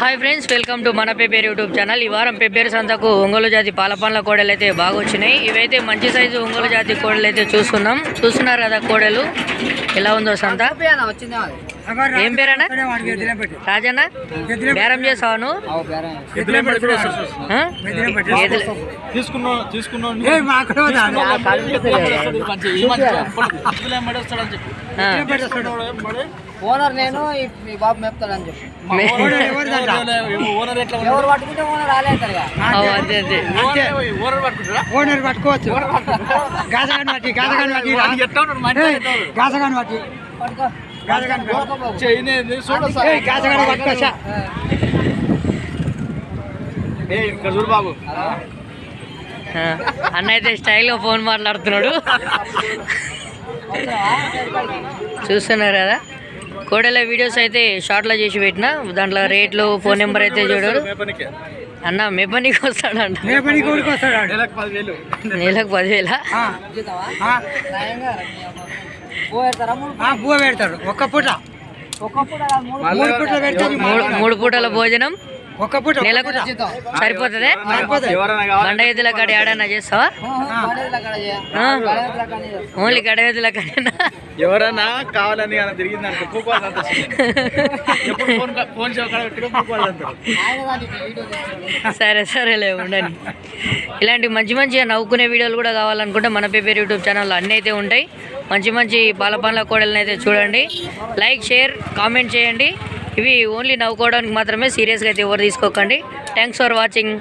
Hi friends welcome to మన పేపేరు YouTube channel ఈ వారం పేపేరు సంతకు ఒంగోలు జాతి పాల పండ్ల కోడలు అయితే బాగా వచ్చినాయి. ఇవైతే మంచి సైజు ఒంగోలు జాతి కోడలు అయితే చూస్తున్నాం చూస్తున్నారు కదా కోడలు? ఎలా ఉందో సంత? ఏం పేరన్నా? రాజన్న బేరం చేసావాను తీసుకున్నా తీసుకున్నా ఓనర్ నేను ఈ- ఈ బాబు మేపుతాడని చెప్పి. ఓనర్ ఎట్లా ఎవరు పట్టుకుంటే ఓనర్ ఓనర్ పట్టుకుంటారా ఓనర్ పట్టుకోవచ్చు. గాజగాని పట్టుకో గాజగాని బట్టి. పట్టుకో. బాబు. ఆ, అన్న అయితే స్టైల్గా ఫోన్ మాట్లాడుతున్నాడు. చూస్తున్నారు కదా? కోడల వీడియోస్ అయితే షార్ట్లో చేసి పెట్టిన దాంట్లో రేట్లు ఫోన్ నెంబర్ అయితే చూడరు మేపనికి. అన్న మెప్పనికి వస్తాడంట. నెలకు పదివేలు. పెడతాడు. ఒక్క పూట. మూడు పూటలు భోజనం ఒక్క పూట నెలకు సరిపోతుంది? సరిపోతుంది. ఎవరైనా కావాలి బండ ఎద్దుల కాడ ఏడన్నా చేస్తావా. ఓన్లీ గడవెద్దుల కాడేనా? ఎవరైనా కావాలని అలా తిరిగింది అనుకో ఫోన్ ఫోన్. సరే సరేలే ఇలాంటి మంచి మంచిగా నవ్వుకునే వీడియోలు కూడా కావాలనుకుంటే మన పేపర్ యూట్యూబ్ ఛానల్లో అన్నీ అయితే ఉంటాయి. మంచి మంచి పాల పండ్ల కోడలను అయితే చూడండి. లైక్ షేర్ కామెంట్ చేయండి. ఇవి ఓన్లీ నవ్వుకోవడానికి మాత్రమే సీరియస్గా అయితే ఎవరు తీసుకోకండి. Thanks for watching